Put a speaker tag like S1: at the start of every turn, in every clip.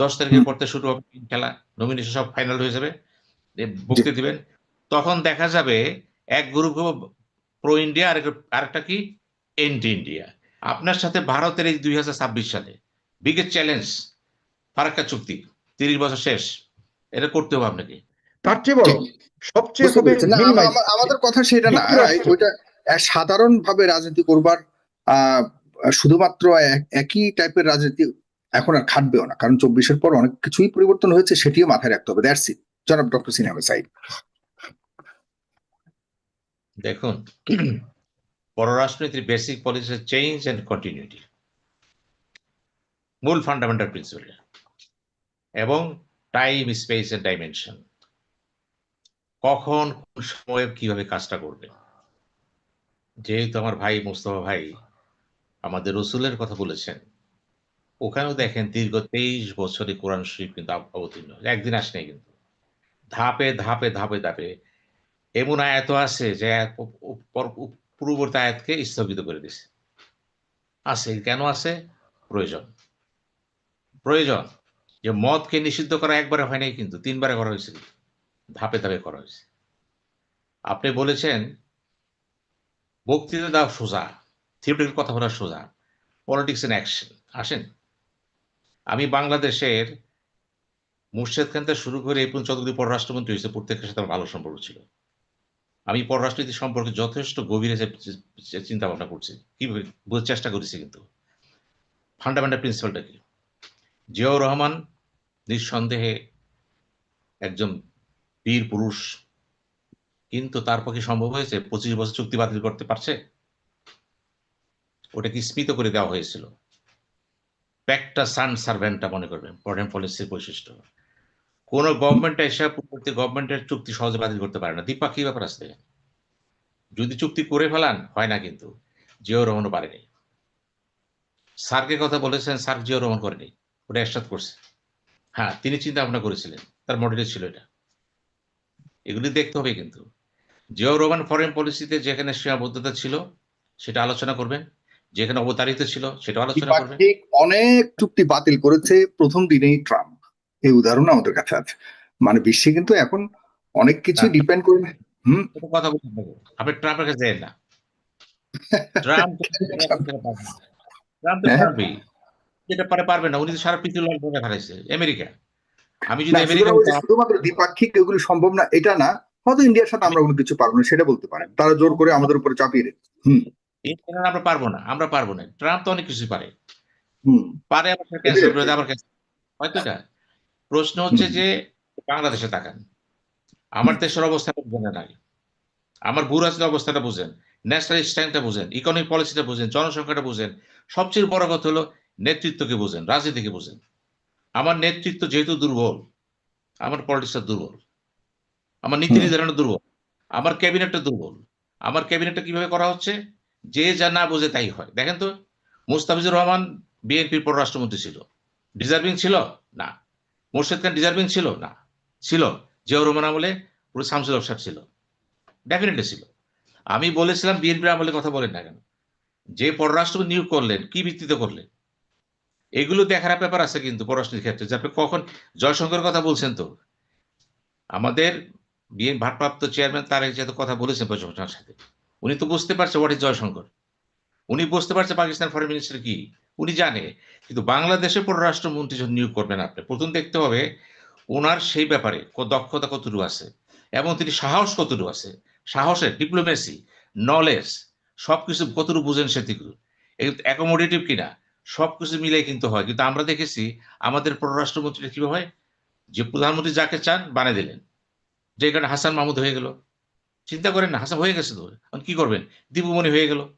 S1: দশ তারিখের। পর শুরু হবে খেলা নমিনেশন সব ফাইনাল হয়ে যাবে। বক্তৃতা দিবেন। তখন দেখা যাবে এক গ্রুপ প্রো ইন্ডিয়া আর আরেকটা কি? এন্টি ইন্ডিয়া আপনার সাথে ভারতের এই দুই হাজার ছাব্বিশ সালে বিগেস্ট চ্যালেঞ্জ ফারাক্কা চুক্তি তিরিশ বছর শেষ। এটা করতে হবে আপনাকে।
S2: তার চেয়ে বড় সবচেয়ে হবে
S3: আমাদের কথা সেটা না। ওইটা সাধারণ ভাবে রাজনীতি করবার আহ, শুধুমাত্র এক- একই টাইপের রাজনীতি এখন আর খাটবেও না। কারণ চব্বিশের পর অনেক কিছুই পরিবর্তন হয়েছে, সেটিও মাথায় রাখতে হবে। দ্যাটস ইট জনাব ডক্টর সিনহামে সাইড
S1: দেখুন, পররাষ্ট্রনীতির basic policy change and continuity মূল ফান্ডামেন্টাল প্রিন্সিপাল এবং টাইম স্পেস এন্ড ডাইমেনশন কখন, কোন সময়ে কীভাবে কাজটা করবে? যেহেতু আমার ভাই, মোস্তফা ভাই আমাদের রসুলের কথা বলেছেন ওখানেও দেখেন দীর্ঘ তেইশ বছরে কোরআন শরীফ কিন্তু অবতীর্ণ। একদিন আসেনি কিন্তু। ধাপে ধাপে ধাপে ধাপে এমন আয়াত আছে যে পূর্ববর্তী আয়াতকে স্থগিত করে দিছে। আছে, কেন আছে? প্রয়োজন। প্রয়োজন যে মদকে নিষিদ্ধ করা একবারে হয় নাই কিন্তু, তিনবারে করা হয়েছে ধাপে ধাপে করা হয়েছে। আপনি বলেছেন, বক্তৃতা দাও সোজা, থিওরিটিক্যাল কথা বলা সোজা, পলিটিক্স ইন অ্যাকশন। আসেন। আমি বাংলাদেশের মুর্শেদ খান থেকে শুরু করে এই পর্যন্ত পররাষ্ট্রমন্ত্রী হয়েছে, প্রত্যেকের সাথে আমার ভালো সম্পর্ক ছিল। আমি পররাষ্ট্রনীতি সম্পর্কে যথেষ্ট গভীরে চিন্তা ভাবনা করছি। কীভাবে? বোঝার চেষ্টা করেছি কিন্তু। ফান্ডামেন্টাল প্রিন্সিপালটা কি? জিয়াউর রহমান নিঃসন্দেহে একজন বীর পুরুষ। কিন্তু তার পক্ষে সম্ভব হয়েছে পঁচিশ বছর চুক্তি বাতিল করতে পারছে? ওটাকে স্মিত করে দেওয়া হয়েছিল। প্যাকটা সান সার্ভেন্টটা মনে করবেন ফরেন পলিসির বৈশিষ্ট্য। কোন গভর্নমেন্ট এসে পূর্ববর্তী গভর্নমেন্টের চুক্তি সহজে বাতিল করতে পারে না। দ্বিপাক্ষিক ব্যাপার আছে? যদি চুক্তি করে ফেলান, হয় না কিন্তু। জিও রহমানও পারেনি স্যারকে কথা বলেছেন, স্যার জিও রহমান করেনি। ওটা একসাথ করছে। হ্যাঁ তিনি চিন্তা ভাবনা করেছিলেন। তার মডেলে ছিল এটা। এগুলি দেখতে হবে কিন্তু। জিও রহমান ফরেন পলিসিতে যেখানে সীমাবদ্ধতা ছিল, সেটা আলোচনা করবেন। যেখানে অবতারিত ছিল সেটা আলোচনা
S3: দ্বিপাক্ষিক অনেক চুক্তি বাতিল করেছে প্রথম দিনেই ট্রাম্প। এই উদাহরণ আমাদের কাছে আছে। মানে বিশ্বে কিন্তু এখন অনেক কিছু ডিপেন্ড করে হুম?
S1: কথা বলতে আপনি ট্রাম্পের কাছে যাবেন না। ট্রাম্প
S3: হ্যাঁ।
S1: যেটা পারে পারবে না উনি তো সারা পৃথিবী লাল করে হারাইছে আমেরিকা। আমি যদি আমেরিকা
S3: শুধুমাত্র দ্বিপাক্ষিক এগুলো সম্ভব না এটা না হয়তো ইন্ডিয়ার সাথে আমরা কোনো কিছু পারব না সেটা বলতে পারেন। তারা জোর করে আমাদের উপরে চাপিয়ে দেয়
S1: এই কারণে আমরা পারব না আমরা পারব না। ট্রাম্প তো অনেক কিছু পারে। পারে আবার ক্যান্সেল করে আবার। হয়তো প্রশ্ন হচ্ছে যে বাংলাদেশে তাকান। আমার দেশের অবস্থাটা বুঝেন না আগে। আমার ভূরাজনৈতিক অবস্থাটা বুঝেন ন্যাশনাল স্ট্যান্ডটা বুঝেন ইকোনমিক পলিসিটা বুঝেন জনসংখ্যাটা বুঝেন সবচেয়ে বড় কথা হলো নেতৃত্বকে বুঝেন রাজনীতিকে বুঝেন। আমার নেতৃত্ব যেহেতু দুর্বল আমার পলিটিক্সটা দুর্বল আমার নীতি
S3: হুম।
S1: নির্ধারণ দুর্বল আমার ক্যাবিনেটটা দুর্বল আমার ক্যাবিনেটটা কীভাবে করা হচ্ছে? যে যা না বোঝে তাই হয়। দেখেন তো, মুস্তাফিজুর রহমান বিএনপির পররাষ্ট্রমন্ত্রী ছিল। ডিজার্ভিং ছিল? না। মোর্শেদ খান ডিজার্ভিং ছিল? না। ছিল। জিয়াউর রহমান আমলে পুরো শামসুল আফসার ছিল। ডেফিনেটলি ছিল। আমি বলেছিলাম বিএনপির আমলে কথা বলেন না কেন। যে পররাষ্ট্র নিয়োগ করলেন, কি ভিত্তিতে করলেন? এগুলো দেখার ব্যাপার আছে কিন্তু পররাষ্ট্রের ক্ষেত্রে। যে আপনি কখন জয়শঙ্করের কথা বলছেন তো। আমাদের বিএন ভারপ্রাপ্ত চেয়ারম্যান তারেক যেহেতু কথা বলেছেন প্রশংসার সাথে। উনি তো বুঝতে পারছে হোয়াট ইজ জয়শঙ্কর। উনি বুঝতে পারছে পাকিস্তান ফরেন মিনিস্টার কি। উনি জানে, কিন্তু বাংলাদেশের পররাষ্ট্রমন্ত্রী যখন নিয়োগ করবেন আপনি, প্রথম দেখতে হবে ওনার সেই ব্যাপারে দক্ষতা কতটুকু আছে এবং তিনি সাহস কতটুকু আছে। সাহসের ডিপ্লোমেসি নলেজ সবকিছু কতটুকু বুঝেন সেদিকে অ্যাকোমোডেটিভ কিনা সব কিছু মিলে কিন্তু হয়। কিন্তু আমরা দেখেছি আমাদের পররাষ্ট্রমন্ত্রী কীভাবে হয়? যে প্রধানমন্ত্রী যাকে চান বানিয়ে দিলেন। যে কারণে হাসান মাহমুদ হয়ে গেল। চিন্তা করেন না, হাসান হয়ে গেছে তো। এখন কি করবেন? দীপুমণি হয়ে গেল।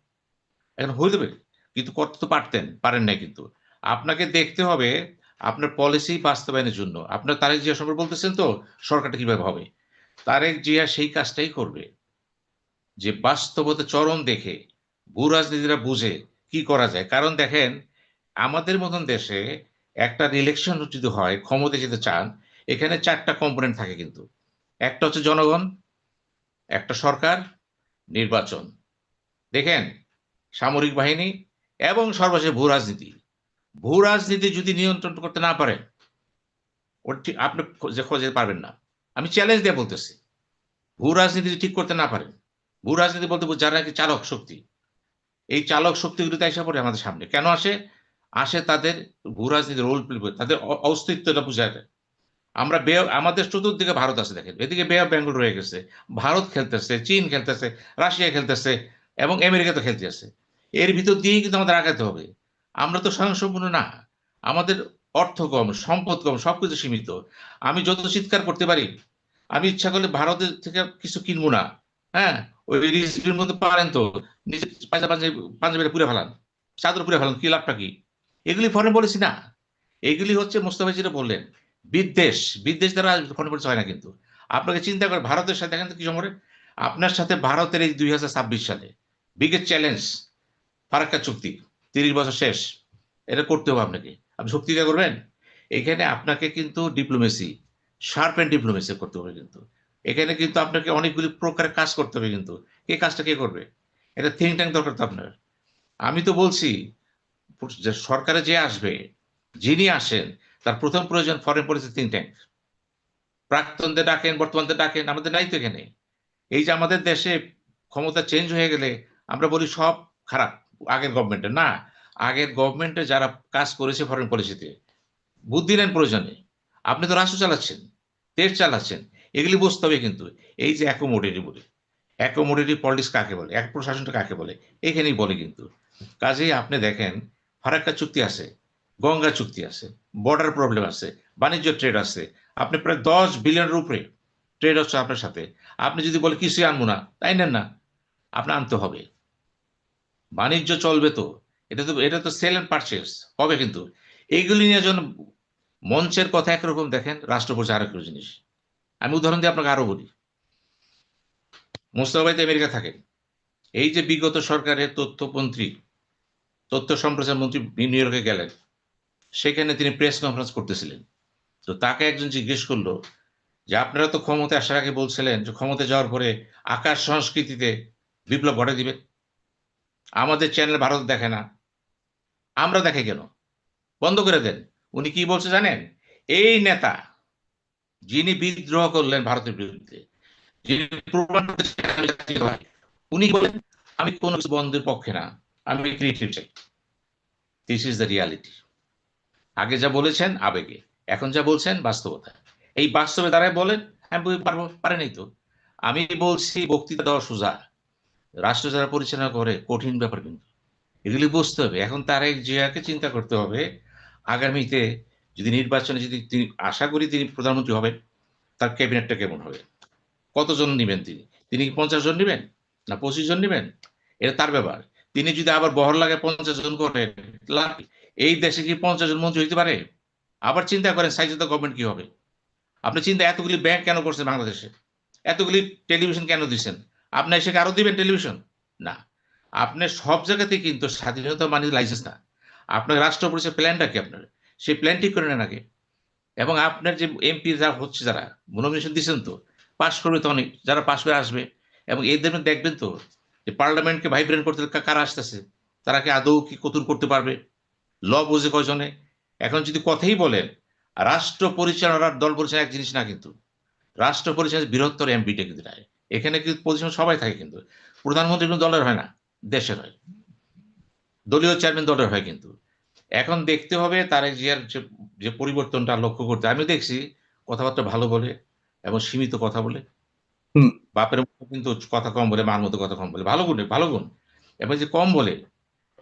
S1: এখন হয়ে যাবে? কিন্তু করতে তো পারতেন, পারেন না কিন্তু। আপনাকে দেখতে হবে আপনার পলিসি বাস্তবায়নের জন্য। আপনার তারেক জিয়া সম্পর্কে বলতেছেন তো, সরকারটা কীভাবে হবে? তারেক জিয়া সেই কাজটাই করবে। যে বাস্তবতা চরম দেখে, ভূ রাজনীতিরা বুঝে কি করা যায়। কারণ দেখেন, আমাদের মতন দেশে একটা ইলেকশন যদি হয় ক্ষমতা যেতে চান, এখানে চারটা কম্পোনেন্ট থাকে কিন্তু। একটা হচ্ছে জনগণ একটা সরকার, নির্বাচন। দেখেন, সামরিক বাহিনী এবং সর্বশেষ ভূ রাজনীতি। ভূ রাজনীতি যদি নিয়ন্ত্রণ করতে না পারে আপনি খোঁজে পারবেন না। আমি চ্যালেঞ্জ দিয়ে বলতেছি, ভূ রাজনীতি ঠিক করতে না পারেন ভূ রাজনীতি বলতে যারা নাকি চালক শক্তি, এই চালক শক্তিগুলিতে এসে পড়ে আমাদের সামনে। কেন আসে? আসে তাদের ভূ রাজনীতি রোল প্লে তাদের অস্তিত্বটা বুঝায় দেয়। আমরা বে, আমাদের চতুর্দিকে ভারত আছে দেখেন। এদিকে বে অফ বেঙ্গল রয়ে গেছে, ভারত খেলতেছে, চীন খেলতেছে, রাশিয়া খেলতেছে এবং আমেরিকা তো খেলতে আছে। এর ভিতর দিয়েই কিন্তু আমাদের আগাতে হবে। আমরা তো স্বয়ংসম্পূর্ণ না। আমাদের অর্থ কম, সম্পদ কম, সবকিছু সীমিত। আমি যত চিৎকার করতে পারি, আমি ইচ্ছা করলে ভারতের থেকে কিছু কিনবো না। হ্যাঁ? ওই রিসিপির মধ্যে পারেন তো। নিজে পাঞ্জাব পাঞ্জাবি পুরে ফেলান। চাদর পুরে ফেলান, কি লাভটা কি? এগুলি ফরেন পলিসি না। এগুলি হচ্ছে মোস্তফা যেটা বললেন বিদ্বেষ বিদ্বেষ দ্বারা ফরেন পলিসি হয় না কিন্তু। আপনাকে চিন্তা করে ভারতের সাথে দেখেন তো কি সম্পর্কে আপনার সাথে ভারতের এই দুই হাজার ছাব্বিশ সালে বিগেস্ট চ্যালেঞ্জ ফারাক্কা চুক্তি, তিরিশ বছর শেষ। এটা করতে হবে আপনাকে। আপনি শক্তিটা করবেন? এখানে আপনাকে কিন্তু ডিপ্লোমেসি শার্প অ্যান্ড ডিপ্লোমেসি করতে হবে কিন্তু। এখানে কিন্তু আপনাকে অনেকগুলি প্রকারের কাজ করতে হবে কিন্তু। কে কাজটা কে করবে? এটা থিঙ্ক ট্যাঙ্ক দরকার তো আপনার। আমি তো বলছি, যে সরকারে যে আসবে, যিনি আসেন তার প্রথম প্রয়োজন ফরেন পলিসি থিঙ্ক ট্যাঙ্ক প্রাক্তনদের ডাকেন, বর্তমানদের ডাকেন, আমাদের নাই তো এখানে। এই যে আমাদের দেশে ক্ষমতা চেঞ্জ হয়ে গেলে আমরা বলি সব খারাপ, আগের গভর্নমেন্টের না, আগের গভর্নমেন্টে যারা কাজ করেছে ফরেন পলিসিতে বুদ্ধি নেন প্রয়োজনে। আপনি তো রাষ্ট্র চালাচ্ছেন, দেশ চালাচ্ছেন, এগুলি বুঝতে হবে কিন্তু। এই যে অ্যাকোমোডেটি বলে অ্যাকোমোডেটি পলিটিক্স কাকে বলে, এক প্রশাসনটা কাকে বলে, এখানেই বলে কিন্তু। কাজেই আপনি দেখেন, ফারাক্কা চুক্তি আছে গঙ্গা চুক্তি আছে বর্ডার প্রবলেম আছে, বাণিজ্য ট্রেড আছে, আপনি প্রায় দশ বিলিয়নের উপরে ট্রেড হচ্ছে আপনার সাথে। আপনি যদি বলে কিছুই আনব না, তাই নেন না, আপনার আনতে হবে। বাণিজ্য চলবে তো, এটা তো এটা তো সেল অ্যান্ড পারচেস হবে কিন্তু। এইগুলি নিয়ে যখন মঞ্চের কথা একরকম দেখেন, রাষ্ট্র পরিচয় আরেক জিনিস। আমি উদাহরণ দিয়ে আপনাকে আরও বলি। মোস্তফা আমেরিকা থাকেন। এই যে বিগত সরকারের তথ্যমন্ত্রী, তথ্য সম্প্রচার মন্ত্রী নিউ ইয়র্কে গেলেন। সেখানে তিনি প্রেস কনফারেন্স করতেছিলেন। তো তাকে একজন জিজ্ঞেস করল যে, আপনারা তো ক্ষমতায় আসার আগে বলছিলেন যে, ক্ষমতায় যাওয়ার পরে আকাশ সংস্কৃতিতে বিপ্লব ঘটে দিবে। আমাদের চ্যানেল ভারত দেখে না। আমরা দেখে কেন? বন্ধ করে দেন। উনি কি বলছে জানেন? এই নেতা যিনি বিদ্রোহ করলেন ভারতের বিরুদ্ধে, যিনি উনি বলেন, আমি কোনো বন্ধের পক্ষে না। আমি ক্রিয়েটিভ চাই। দিস ইজ দ্য রিয়ালিটি আগে যা বলেছেন, আবেগে। এখন যা বলছেন, বাস্তবতা। এই বাস্তবে দ্বারাই বলেন, আমি পারব পারেনি তো। আমি বলছি, বক্তৃতা দেওয়া সোজা। রাষ্ট্র যারা পরিচালনা করে, কঠিন ব্যাপার কিন্তু। এগুলি বুঝতে হবে। এখন তারেক জিয়াকে চিন্তা করতে হবে, আগামীতে যদি নির্বাচনে যদি তিনি, আশা করি তিনি প্রধানমন্ত্রী হবেন, তার ক্যাবিনেটটা কেমন হবে? কতজন নেবেন তিনি? তিনি কি পঞ্চাশ জন নেবেন? না পঁচিশ জন নেবেন? এটা তার ব্যাপার। তিনি যদি আবার বহর লাগে পঞ্চাশ জন করেন? এই দেশে কি পঞ্চাশ জন মন্ত্রী হইতে পারে? আবার চিন্তা করেন সাইজ তো গভর্নমেন্ট কি হবে? আপনি চিন্তা, এতগুলি ব্যাংক কেন করছেন বাংলাদেশে? এতগুলি টেলিভিশন কেন দিচ্ছেন আপনি এসে আরও দিবেন টেলিভিশন না। আপনি সব জায়গাতে কিন্তু স্বাধীনতা মানে লাইসেন্স না। আপনার রাষ্ট্র পরিচয় প্ল্যানটা কি আপনার? সেই প্ল্যান ঠিক করে নেন আগে। এবং আপনার যে এমপি যারা হচ্ছে যারা নমিনেশন দিচ্ছেন তো পাশ করবে তো অনেক, যারা পাশ করে আসবে। এবং মধ্যে দেখবেন তো, যে পার্লামেন্টকে ভাইব্রেন্ট করতে কারা আসতেছে? তারা কি আদৌ কি কতুর করতে পারবে? ল বোঝে কয়জনে এখন যদি কথাই বলেন রাষ্ট্র পরিচালনার দল পরিচালনা এক জিনিস না কিন্তু। রাষ্ট্র পরিচালনা বৃহত্তর এমপিটা কিন্তু নাই। এখানে কিন্তু পজিশন সবাই থাকে কিন্তু। প্রধানমন্ত্রী কিন্তু দলের হয় না দেশের হয়। দলীয় চেয়ারম্যান দলের হয় কিন্তু। এখন দেখতে হবে তারেক জিয়ার যে যে পরিবর্তনটা লক্ষ্য করতে। আমি দেখছি কথাবার্তা ভালো বলে এবং সীমিত কথা বলে। বাপের মতো কিন্তু কথা কম বলে মার মতো কথা কম বলে। ভালো গুণ ভালো গুণ। এবং যে কম বলে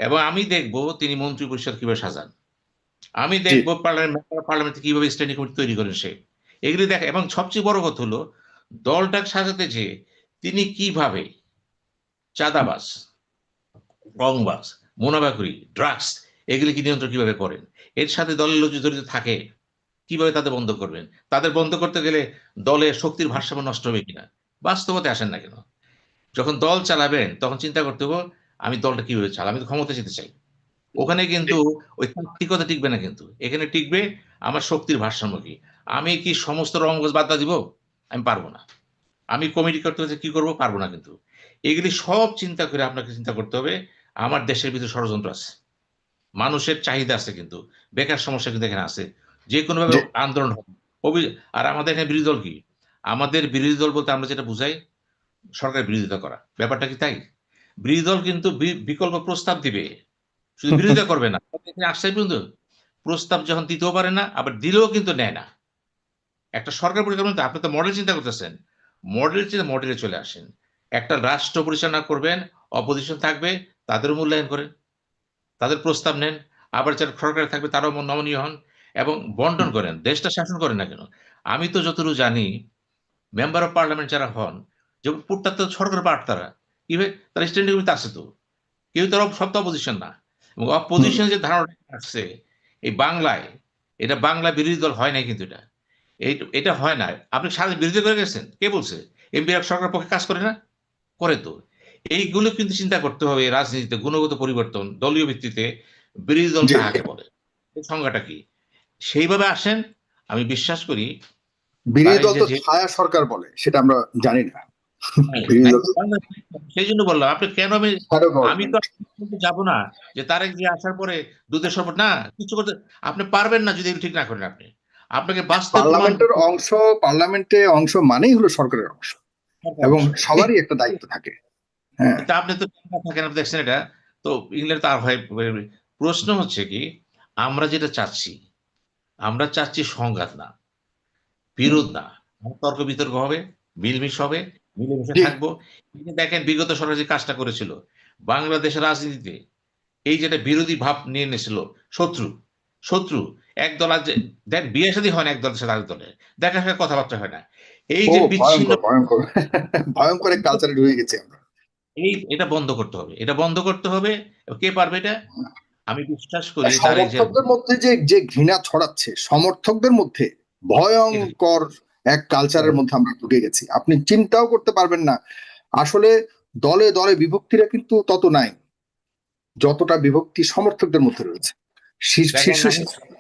S1: এবং আমি দেখব তিনি মন্ত্রী পরিষদ কীভাবে সাজান। আমি দেখব পার্লামেন্ট পার্লামেন্ট কীভাবে স্ট্যান্ডিং কমিটি তৈরি করেন সে। এগুলি দেখ এবং সবচেয়ে বড় কথা হলো দলটাকে সাজাতে যে তিনি কীভাবে চাঁদাবাজ রংবাজ মোনাবাকুরি ড্রাগস এগুলি কি নিয়ন্ত্রণ কীভাবে করেন? এর সাথে দলের লোক যদি জড়িত থাকে কীভাবে তাদের বন্ধ করবেন? তাদের বন্ধ করতে গেলে দলের শক্তির ভারসাম্য নষ্ট হবে কিনা? বাস্তবতে আসেন না কেন? যখন দল চালাবেন তখন চিন্তা করতে হবে আমি দলটা কীভাবে চালাই আমি তো ক্ষমতা যেতে চাই। ওখানে কিন্তু ওই তাত্ত্বিকতা টিকবে না কিন্তু। এখানে টিকবে আমার শক্তির ভারসাম্য কি? আমি কি সমস্ত রঙ্গজ বাদ দিব? আমি পারব না। আমি কমিটি করতে হচ্ছে কি করব? পারব না কিন্তু। এগুলি সব চিন্তা করে আপনাকে চিন্তা করতে হবে। আমার দেশের ভিতরে ষড়যন্ত্র আছে। মানুষের চাহিদা আছে কিন্তু। বেকার সমস্যা কিন্তু এখানে আছে। যে কোনো ভাবে আন্দোলন হবে। আর আমাদের এখানে বিরোধী দল কি? আমাদের বিরোধী দল বলতে আমরা যেটা বুঝাই সরকার বিরোধিতা করা। ব্যাপারটা কি তাই? বিরোধী দল কিন্তু বিকল্প প্রস্তাব দিবে। শুধু বিরোধিতা করবে না। আসছে পর্যন্ত প্রস্তাব যখন দিতেও পারে না আবার দিলেও কিন্তু নেয় না। একটা সরকার পরিকল্পনা তো আপনি তো মডেল চিন্তা করতেছেন। মডেল চিন্তা মডেলে চলে আসেন। একটা রাষ্ট্র পরিচালনা করবেন অপোজিশন থাকবে তাদের মূল্যায়ন করেন তাদের প্রস্তাব নেন। আবার যারা সরকারে থাকবে তারাও নমনীয় হন এবং বন্টন করেন। দেশটা শাসন করেন না কেন? আমি তো যতটুকু জানি মেম্বার অফ পার্লামেন্ট যারা হন যে পুটটা তো সরকার পার্ট তারা কীভাবে তারা স্ট্যান্ডিং কমিটি আছে তো কেউ তারা সব অপোজিশন না। এবং অপোজিশন যে ধারণা আসছে এই বাংলায় এটা বাংলা বিরোধী দল হয় নাই কিন্তু এটা। এটা হয় না। আপনি সারা বিরোধী করে গেছেন? কে বলছে? এমপি সরকার পক্ষে কাজ করে না? করে তো। এইগুলো কিন্তু চিন্তা করতে হবে রাজনীতিতে গুণগত পরিবর্তন দলীয় ভিত্তিতে বিরোধী দল। কাকে বলে? সংজ্ঞাটা কি? সেইভাবে আসেন আমি বিশ্বাস করি
S3: বিরোধী দল তো ছায়া সরকার বলে সেটা আমরা জানি না।
S1: সেই জন্য বললাম আপনি কেন আমি আমি তো যাব না। যে তারেক যে আসার পরে দুধের শপথ না কিছু করতে আপনি পারবেন না যদি ঠিক না করেন আপনি। আপনাকে বাস্তব
S3: পার্লামেন্টের অংশ পার্লামেন্টে অংশ মানেই হলো সরকারের অংশ। এবং সবারই একটা দায়িত্ব থাকে। হ্যাঁ।
S1: তা আপনি তো থাকেন আপনি দেখছেন এটা। তো ইংল্যান্ড তার হয় প্রশ্ন হচ্ছে কি আমরা যেটা চাচ্ছি আমরা চাচ্ছি সংঘাত না বিরোধ না। তর্ক বিতর্ক হবে মিলমিশ হবে মিলেমিশে থাকব। দেখেন বিগত সরকার যে কাজটা করেছিল বাংলাদেশের রাজনীতিতে এই যেটা বিরোধী ভাব নিয়ে এনেছিল শত্রু শত্রু এক দল আজ দেখ বিয়ে সাথে হয় না এক দলের সাথে আরেক দলের দেখা সাথে কথাবার্তা হয় না। এই যে বিচ্ছিন্ন
S3: ভয়ঙ্কর এক কালচারে ঢুকে গেছি আমরা।
S1: এই এটা বন্ধ করতে হবে এটা বন্ধ করতে হবে কে পারবে এটা? আমি বিশ্বাস করি
S3: সমর্থকদের মধ্যে যে যে ঘৃণা ছড়াচ্ছে সমর্থকদের মধ্যে ভয়ঙ্কর এক কালচারের মধ্যে আমরা ঢুকে গেছি। আপনি চিন্তাও করতে পারবেন না। আসলে দলে দলে বিভক্তিরা কিন্তু তত নাই যতটা বিভক্তি সমর্থকদের মধ্যে রয়েছে। শীর্ষ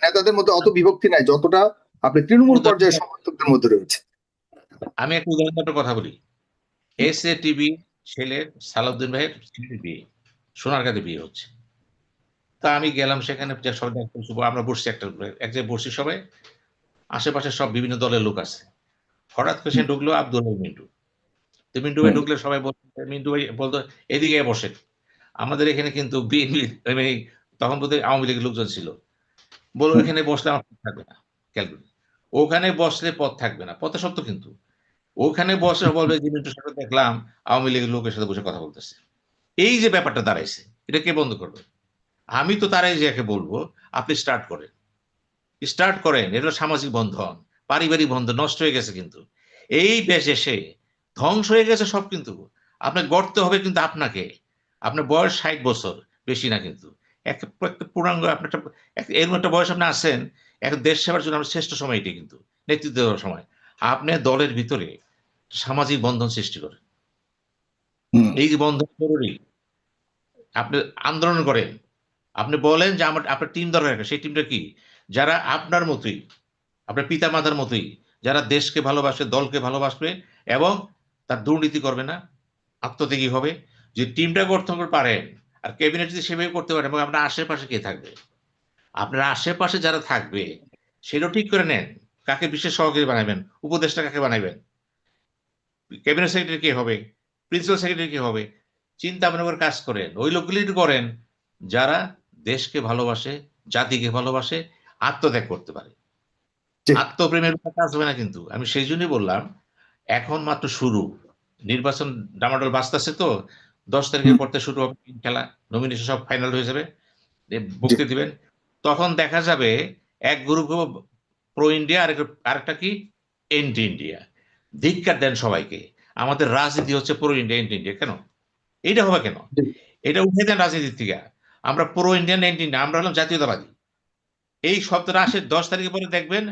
S3: নেতাদের মধ্যে অত বিভক্তি নাই যতটা আপনি তৃণমূল পর্যায়ে সমর্থকদের মধ্যে রয়েছে।
S1: আমি একটা উদাহরণ একটা কথা বলি। এস এ টিভি ছেলের সালাউদ্দিন ভাইয়ের বিয়ে সোনার কাছে বিয়ে হচ্ছে। তা আমি গেলাম সেখানে সবাই আমরা বসছি একটা এক জায়গায় বসছি সবাই। আশেপাশে সব বিভিন্ন দলের লোক আছে। হঠাৎ করে সে ঢুকলো আব্দুল মিন্টু। তো মিন্টু ভাই ঢুকলে সবাই বলতো মিন্টু ভাই বলতো এদিকে বসে। আমাদের এখানে কিন্তু বিএনপি মানে তখন বোধহয় আওয়ামী লীগের লোকজন ছিল।
S3: হুম।
S1: এখানে বসলে আমার পথ থাকবে না খেয়াল ওখানে বসলে পথ থাকবে না পথে সত্য কিন্তু। ওখানে বসে বলবে যে মিন্টুর সাথে দেখলাম আওয়ামী লীগের লোকের সাথে বসে কথা বলতেছে। এই যে ব্যাপারটা দাঁড়াইছে এটা কে বন্ধ করবে? আমি তো তারাই যে একে বলব আপনি স্টার্ট করেন। স্টার্ট করেন এটা সামাজিক বন্ধন। পারিবারিক বন্ধন নষ্ট হয়ে গেছে কিন্তু। এই দেশ এসে ধ্বংস হয়ে গেছে সব কিন্তু। আপনাকে গড়তে হবে কিন্তু আপনাকে। আপনার বয়স ষাট বছর বেশি না কিন্তু। এক একটা পূর্ণাঙ্গ আপনার এরকম একটা বয়স আপনি আছেন এক দেশ সেবার জন্য আপনার শ্রেষ্ঠ সময় এটি কিন্তু নেতৃত্ব দেওয়ার সময়। আপনি দলের ভিতরে সামাজিক বন্ধন সৃষ্টি করেন। এই যে বন্ধন জরুরি। আপনি আন্দোলন করেন। আপনি বলেন যে আমার আপনার টিম দরকার সেই টিমটা কি? যারা আপনার মতোই আপনার পিতা মাতার মতোই, যারা দেশকে ভালোবাসে, দলকে ভালোবাসবে এবং তার দুর্নীতি করবে না, আত্মত্যাগী হবে। যে টিমটা করতে হবে পারেন আর ক্যাবিনেট যদি সেভাবে করতে পারেন এবং আপনার আশেপাশে কে থাকবে? আপনার আশেপাশে যারা থাকবে, সেটাও ঠিক করে নেন। কাকে বিশেষ সহকারী বানাবেন? উপদেষ্টা কাকে বানাবেন? ক্যাবিনেট সেক্রেটারি কে হবে? প্রিন্সিপাল সেক্রেটারি কে হবে? চিন্তা ভাবনা করে কাজ করেন। ওই লোকগুলি করেন যারা দেশকে ভালোবাসে, জাতিকে ভালোবাসে, আত্মত্যাগ করতে পারে। আত্মপ্রেমের কাজ হবে না কিন্তু। আমি সেই জন্যই বললাম এখন মাত্র শুরু। নির্বাচন ডামাডোল বাঁচতেছে তো দশ তারিখের পর শুরু হবে খেলা নমিনেশন সব ফাইনাল হয়ে যাবে। এ দিবেন। তখন দেখা যাবে এক গ্রুপ প্রো ইন্ডিয়া আর আরেকটা কি? এন্টি ইন্ডিয়া ধিক্কার দেন সবাইকে। আমাদের রাজনীতি হচ্ছে প্রো ইন্ডিয়া এন্টি ইন্ডিয়া কেন? এইটা হবে কেন? এটা উঠে দেন রাজনীতির থেকে। আমরা প্রো ইন্ডিয়ান এন্টি ইন্ডিয়া আমরা হলাম জাতীয়তাবাদী। এই শব্দটা আসে দশ তারিখে পরে দেখবেন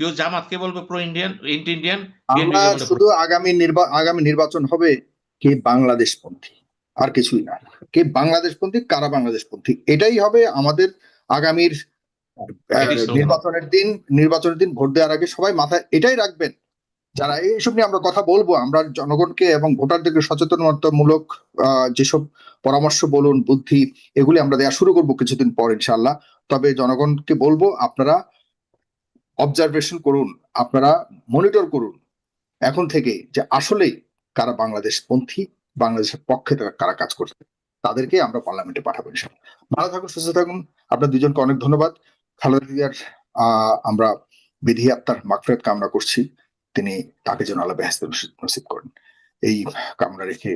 S1: কেউ জামাতকে বলবে প্রো ইন্ডিয়ান ইন্ডিয়ান
S3: আমরা শুধু আগামী আগামী নির্বাচন হবে কে বাংলাদেশপন্থী আর কিছুই না। কে বাংলাদেশপন্থী কারা বাংলাদেশপন্থী এটাই হবে আমাদের আগামীর। নির্বাচনের দিন নির্বাচনের দিন ভোট দেওয়ার আগে সবাই মাথায় এটাই রাখবেন। যারা এইসব নিয়ে আমরা কথা বলব আমরা জনগণকে এবং ভোটারদেরকে সচেতনতামূলক আহ, যেসব পরামর্শ বলুন বুদ্ধি এগুলি আমরা দেওয়া শুরু করব কিছুদিন পর ইনশাল্লাহ তবে জনগণকে বলব আপনারা অবজারভেশন করুন, আপনারা মনিটর করুন। এখন থেকে যে আসলেই কারা বাংলাদেশ পন্থী বাংলাদেশের পক্ষে তারা কারা কাজ করছে, তাদেরকে আমরা পার্লামেন্টে পাঠাবো ইনশাল্লাহ ভালো থাকুন, সুস্থ থাকুন। আপনার দুজনকে অনেক ধন্যবাদ। খালেদা আমরা বিধি আত্মার মাগফিরাত কামনা করছি। তিনি তাকে যেন আল্লাহ বেহেস্ত নসিব করেন। এই কামনা রেখে